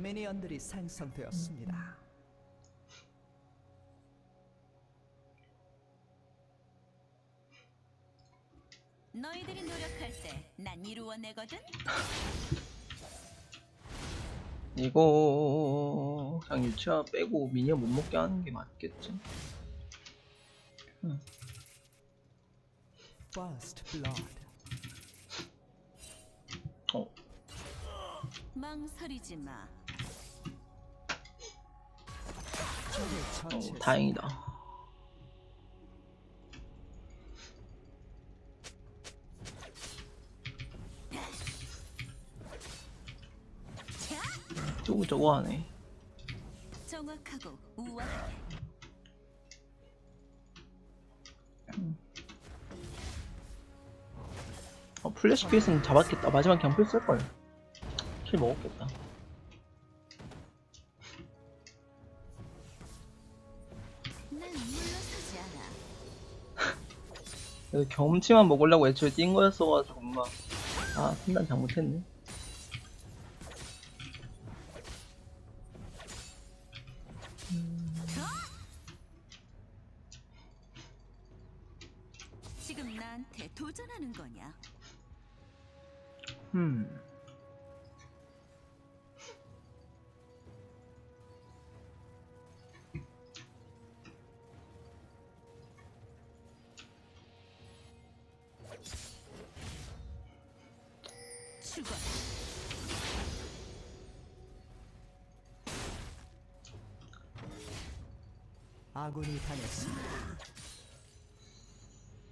미니언들이 생성되었습니다. 너희들이 노력할 때 난 이루어내거든. 이거 그냥 유치아 빼고 미니언 못 먹게 하는 게 맞겠지? First blood. 어, 망설이지 마. 어. 다행이다. 저거 저거 하네. 정확하고 우아하게. 어, 플래시 퀴즈는 잡았겠다. 마지막 그냥 풀 쓸걸. 킬 먹었겠다. 그래서 경험치만 먹으려고 애초에 뛴 거였어가지고 엄마 아 판단 잘못했네. 지금 나한테 도전하는 거냐? 음. 죽어. 아군이 당했습니다.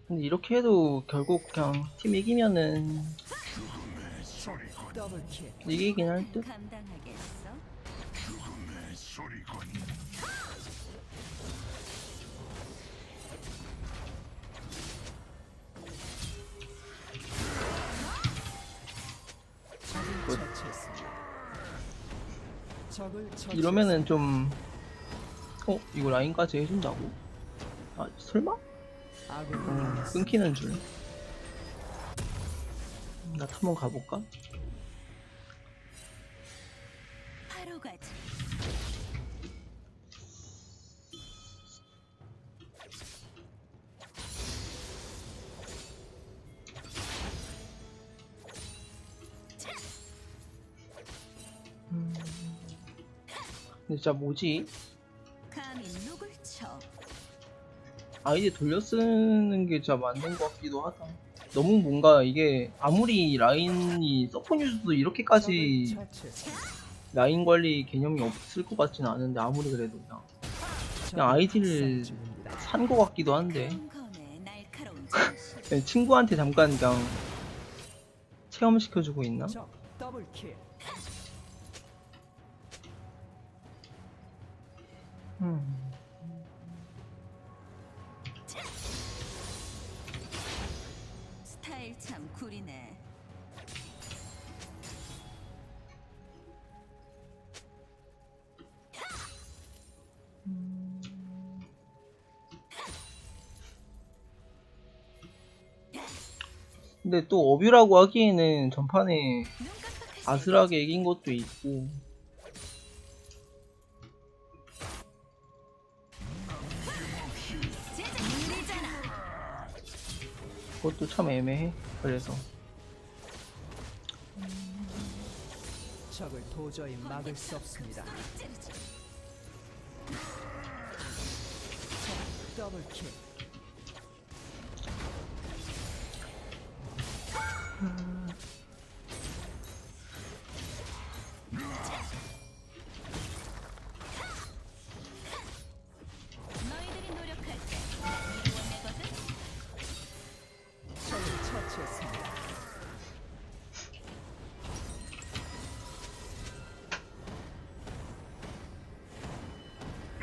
근데 이렇게 해도 결국 그냥 팀 이기면은 더블킬. 이기긴 할 듯. 감당하겠어? 적을 처치. 이러면은 좀 어? 이거 라인까지 해준다고? 아 설마? 음. 끊기는 줄. 나 한번 가볼까? 바로 가지. 근데 진짜 뭐지? 아이디 돌려 쓰는 게 진짜 맞는 것 같기도 하다. 너무 뭔가 이게 아무리 라인이 서폿 유저도 이렇게까지. 라인 관리 개념이 없을 것 같지는 않은데 아무리 그래도 그냥 그냥 아이디를. 산 것 같기도 한데 친구한테 잠깐 그냥 체험시켜주고 있나? 음. 스타일 참 구리네. 근데 또 어뷰라고 하기에는 전판에 아슬하게 이긴 것도 있고 그것도 참 애매해 그래서 적을 도저히 막을 수 없습니다. 찌르지. 적 더블 킬.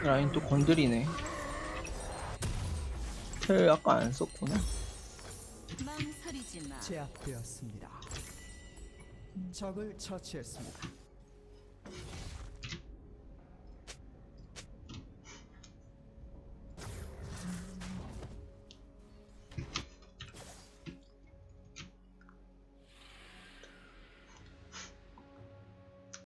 라인 또 건드리네. 텔 아까 안 썼구나. 제압되었습니다. 적을 처치했습니다.